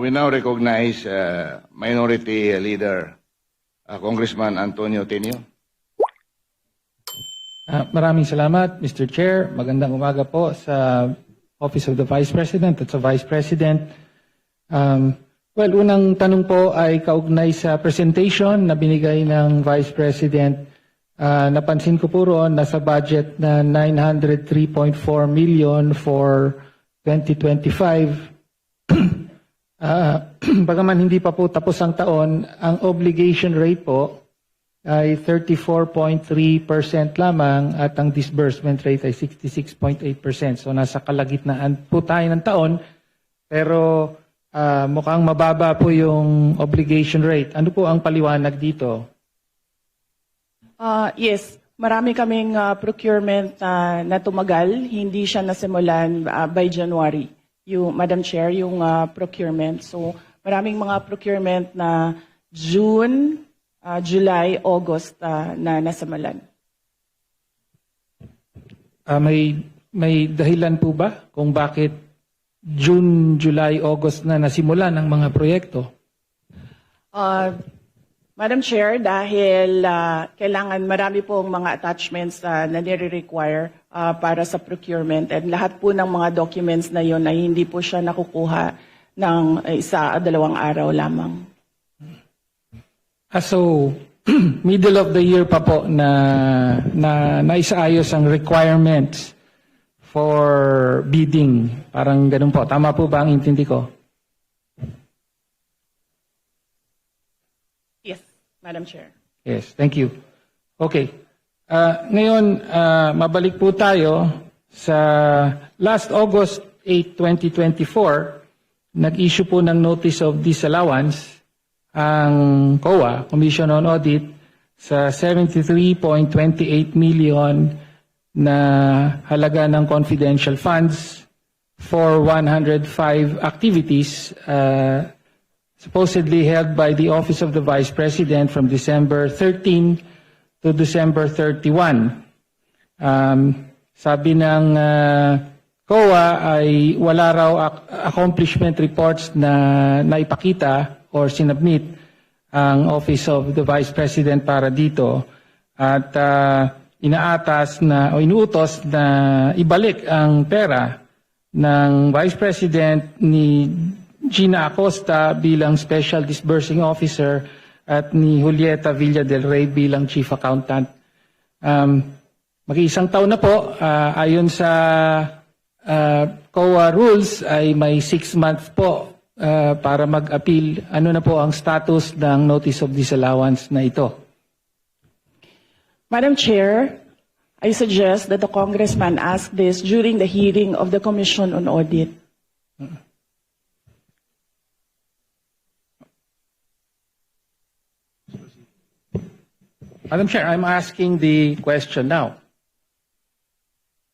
we now recognize uh, Minority Leader uh, Congressman Antonio Tenio. Ah, maraming salamat, Mr. Chair. Magandang umaga po sa Office of the Vice President at sa Vice President. Um, well, unang tanong po ay kaugnay sa presentation na binigay ng Vice President. Ah, napansin ko po roon nasa budget na 903.4 million for 2025. Ah, bagaman hindi pa po tapos ang taon, ang obligation rate po ay 34.3% lamang at ang disbursement rate ay 66.8%. So nasa kalagitnaan po tayo ng taon pero ah, mukhang mababa po yung obligation rate. Ano po ang paliwanag dito? Ah, yes, marami kaming ah, procurement na na tumagal. Hindi siya nasimulan ah, by January. Yung Madam Chair, yung ah, procurement. So, maraming mga procurement na June, ah, July, August ah, na nasimulan. Ah, may may dahilan po ba kung bakit June, July, August na nasimulan ang mga proyekto? Uh, Madam Chair, dahil ah, kailangan marami pong mga attachments ah, na nire-require ah, para sa procurement and lahat po ng mga documents na yon ay hindi po siya nakukuha ng isa o dalawang araw lamang. Ah, so, middle of the year pa po na, na naisaayos ang requirements for bidding. Parang ganun po. Tama po ba ang intindi ko? Yes, Madam Chair. Yes, thank you. Okay. Ah, ngayon, ah, mabalik po tayo sa last August 8, 2024, nag-issue po ng Notice of Disallowance ang COA, Commission on Audit, sa 73.28 million na halaga ng confidential funds for 105 activities uh, supposedly held by the Office of the Vice President from December 13 to December 31. Um, sabi ng uh, COA ay wala raw ac- accomplishment reports na naipakita or sinubmit ang Office of the Vice President para dito at uh, inaatas na o inuutos na ibalik ang pera ng Vice President ni Gina Acosta bilang Special Disbursing Officer at ni Julieta Villa del Rey bilang Chief Accountant. Um, Mag-iisang taon na po, ah, ayon sa ah, COA rules ay may six months po ah, para mag-appeal. Ano na po ang status ng Notice of Disallowance na ito? Madam Chair, I suggest that the congressman ask this during the hearing of the Commission on Audit. Madam Chair, I'm asking the question now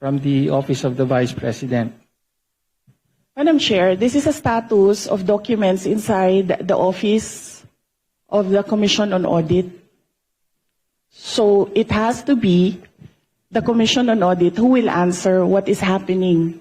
from the Office of the Vice President. Madam Chair, this is a status of documents inside the office of the Commission on Audit. So it has to be the Commission on Audit who will answer what is happening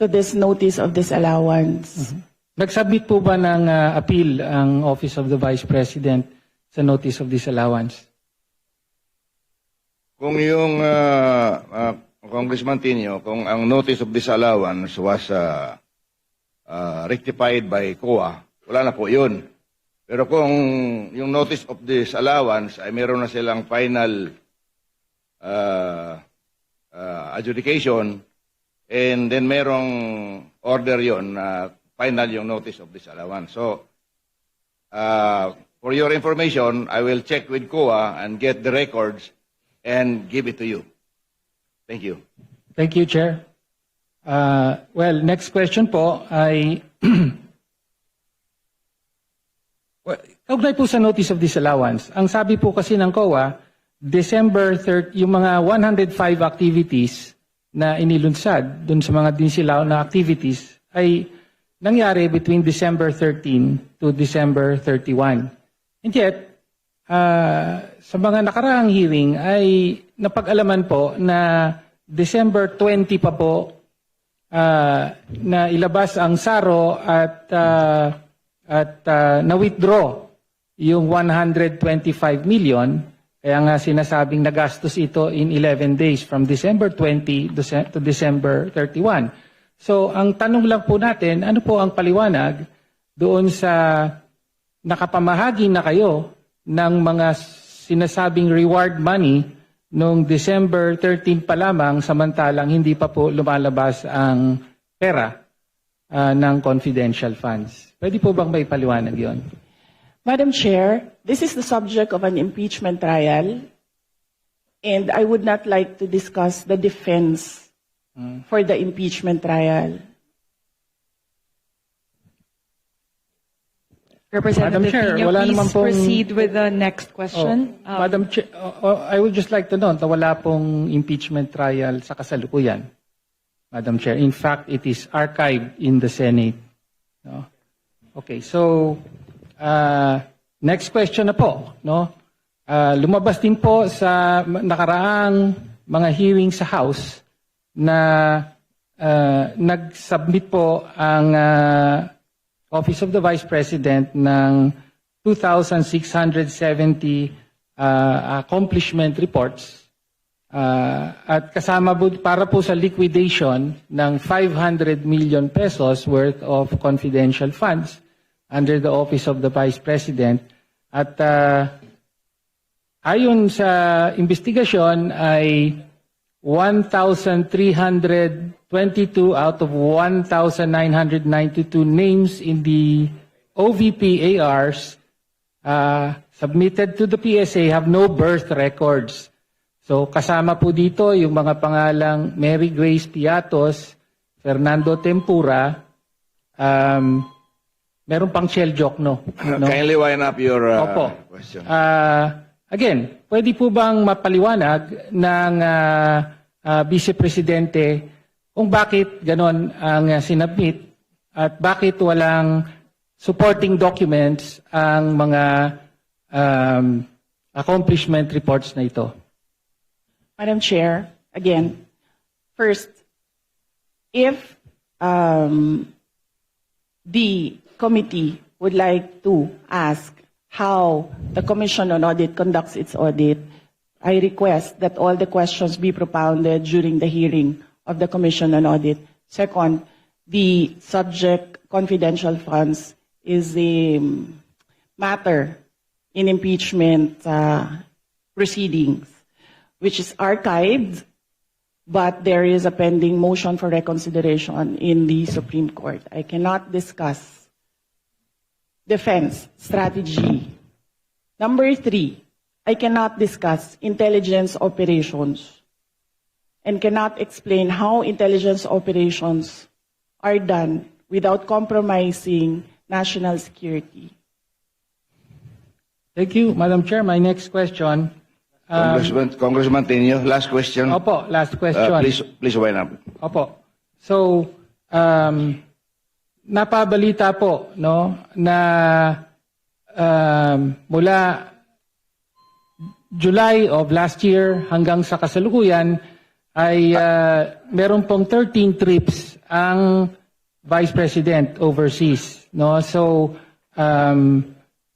to this notice of disallowance. Nagsubmit po ba ng ah, appeal ang Office of the Vice President sa Notice of Disallowance? Kung yung uh, uh, Congressman Tenio, kung ang notice of disallowance was uh, uh, rectified by COA, wala na po yun. Pero kung yung notice of disallowance ay meron na silang final uh, uh, adjudication and then merong order yon na final yung notice of disallowance. So, uh, for your information, I will check with COA and get the records and give it to you. Thank you. Thank you, Chair. Uh, well, next question po ay Well, Kaugnay po sa Notice of Disallowance. Ang sabi po kasi ng COA, December 30, yung mga 105 activities na inilunsad dun sa mga dinisilaw na activities ay nangyari between December 13 to December 31. And yet, ah, sa mga nakaraang hearing ay napag-alaman po na December 20 pa po ah, na ilabas ang SARO at ah, at ah, na-withdraw yung 125 million. Kaya nga sinasabing nagastos ito in 11 days from December 20 Dece- to December 31. So ang tanong lang po natin, ano po ang paliwanag doon sa nakapamahagi na kayo ng mga sinasabing reward money noong December 13 pa lamang samantalang hindi pa po lumalabas ang pera ah, ng confidential funds. Pwede po bang may paliwanag yon? Madam Chair, this is the subject of an impeachment trial, and I would not like to discuss the defense for the impeachment trial. Representative Chair, Pino, wala please naman pong- proceed with the next Oh, question. Um, Madam Chair, oh, oh, I would just like to note na wala pong impeachment trial sa kasalukuyan. Madam Chair, in fact, it is archived in the Senate. No? Okay, so uh, next question na po, no? Uh, lumabas din po sa nakaraang mga hearing sa House na uh, nag-submit po ang uh, Office of the Vice President ng 2,670 uh, accomplishment reports Uh, at kasama po, para po sa liquidation ng 500 million pesos worth of confidential funds under the Office of the Vice President. At uh, ayon sa investigasyon ay 1,322 out of 1,992 names in the OVP ARs uh, submitted to the PSA have no birth records. So kasama po dito yung mga pangalang Mary Grace Piatos, Fernando Tempura, um, meron pang shell joke, no? Kindly wind up your uh, Opo. question. Ah, again, pwede po bang mapaliwanag ng ah, ah, Vice Presidente kung bakit ganon ang ah, sinabmit at bakit walang supporting documents ang mga um, accomplishment reports na ito? Madam Chair, again, first, if um, the committee would like to ask how the Commission on Audit conducts its audit, I request that all the questions be propounded during the hearing of the Commission on Audit. Second, the subject confidential funds is a um, matter in impeachment uh, proceedings, which is archived, but there is a pending motion for reconsideration in the Supreme Court. I cannot discuss defense strategy. Number three, I cannot discuss intelligence operations and cannot explain how intelligence operations are done without compromising national security. Thank you, Madam Chair. My next question. Um, Congressman, Congressman Tenyo, last question. opo, last Uh, question. please, please wind up. Opo. So, um, napabalita po no na um, mula July of last year hanggang sa kasalukuyan ay uh, meron pong 13 trips ang Vice President overseas no? So um,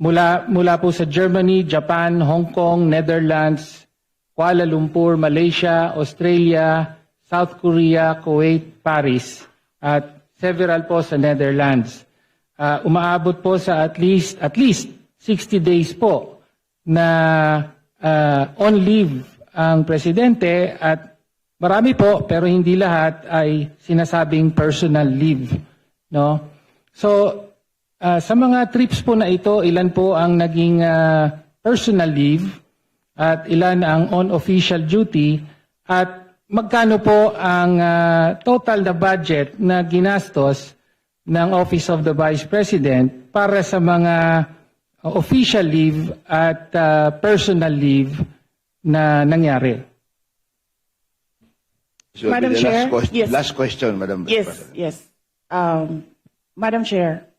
mula mula po sa Germany, Japan, Hong Kong, Netherlands, Kuala Lumpur, Malaysia, Australia, South Korea, Kuwait, Paris, at several po sa Netherlands. Ah, umaabot po sa at least at least 60 days po na ah, on leave ang presidente at marami po pero hindi lahat ay sinasabing personal leave, no? So ah, sa mga trips po na ito, ilan po ang naging ah, personal leave at ilan ang on-official duty at magkano po ang ah, total na budget na ginastos ng Office of the Vice President para sa mga official leave at ah, personal leave na nangyari. Be Madam the Chair, last, question, yes. last question, Madam Vice Yes, President. yes. Um, Madam Chair,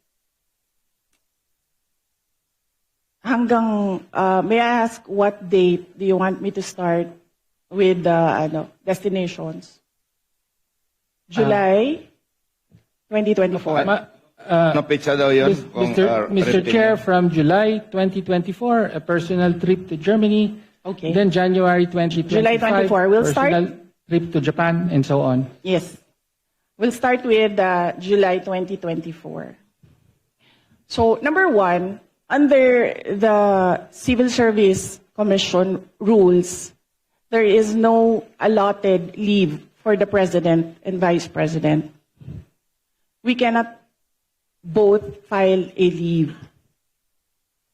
hanggang, uh, may I ask what date do you want me to start with the ano, destinations? July? 2024. Ma- uh, Ano pizza daw yun? Mis- Kung, Mr. ah, Mr. rating Chair, from July 2024, a personal trip to Germany. Okay. Then January 2025. July 24, we'll start- personal trip to Japan and so on. Yes. We'll start with uh, July 2024. So, number one, under the Civil Service Commission rules, there is no allotted leave for the President and Vice President. We cannot both file a leave.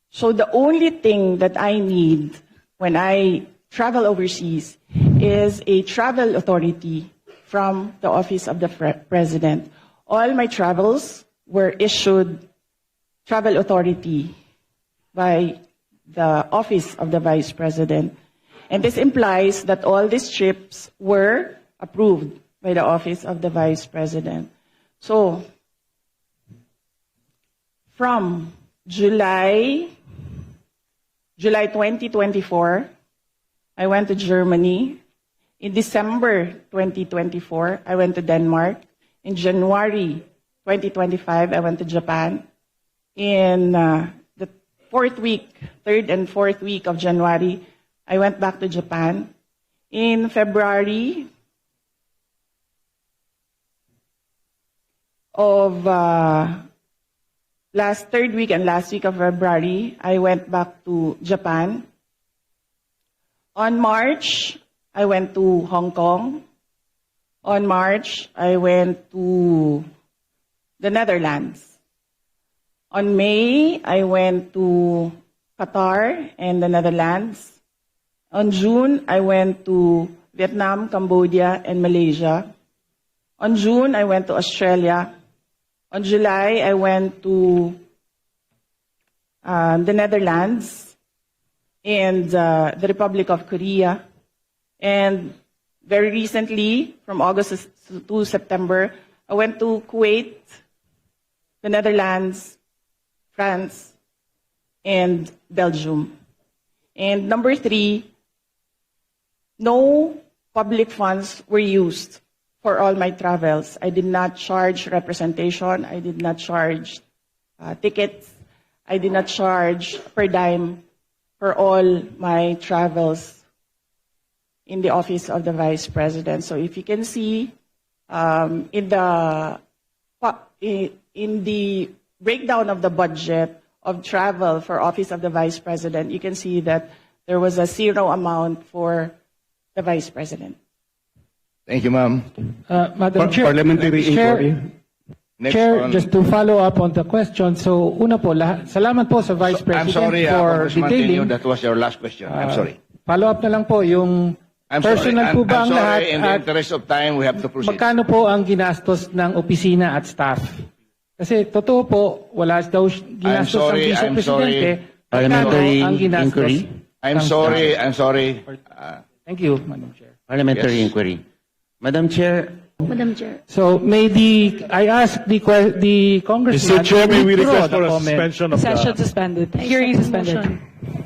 So the only thing that I need when I travel overseas is a travel authority from the office of the Pre- president. All my travels were issued travel authority by the office of the vice president. And this implies that all these trips were approved by the office of the vice president. So, from July July 2024, I went to Germany. In December 2024, I went to Denmark. In January 2025, I went to Japan. In uh, the fourth week, third and fourth week of January, I went back to Japan. In February of uh, last third week and last week of February, I went back to Japan. On March, I went to Hong Kong. On March, I went to the Netherlands. On May, I went to Qatar and the Netherlands. On June, I went to Vietnam, Cambodia, and Malaysia. On June, I went to Australia. On July, I went to um, the Netherlands and uh, the Republic of Korea. And very recently, from August to September, I went to Kuwait, the Netherlands, France, and Belgium. And number three, no public funds were used for all my travels. I did not charge representation. I did not charge uh, tickets. I did not charge per dime for all my travels in the office of the vice president. So if you can see um, in the in the breakdown of the budget of travel for office of the vice president, you can see that there was a zero amount for the vice president. Thank you, ma'am. Uh, Madam Par- Chair. parliamentary Chair, inquiry. Next Chair, on- just to follow up on the question. So, una po, lah- salamat po sa Vice I'm President sorry, uh, for Congressman Tenyo, detailing. that was your last question. I'm Uh, sorry. Follow up na lang po yung I'm personal sorry. po I'm, ba I'm ang sorry. lahat In the interest of time, we have to proceed. magkano po ang ginastos ng opisina at staff? Kasi totoo po, wala daw ginastos ang sorry, Vice I'm Presidente. sorry. Parliamentary ang ginastos inquiry? I'm sorry. staff? I'm sorry. Uh, Thank you, Madam mm. Chair. Parliamentary Yes. inquiry. Madam Chair, Madam Chair. So, may the, I ask the, que- the congressman. Mr. Chair, may we to withdraw request for the a comment. suspension of Session the... suspended. Hearing suspended. Motion.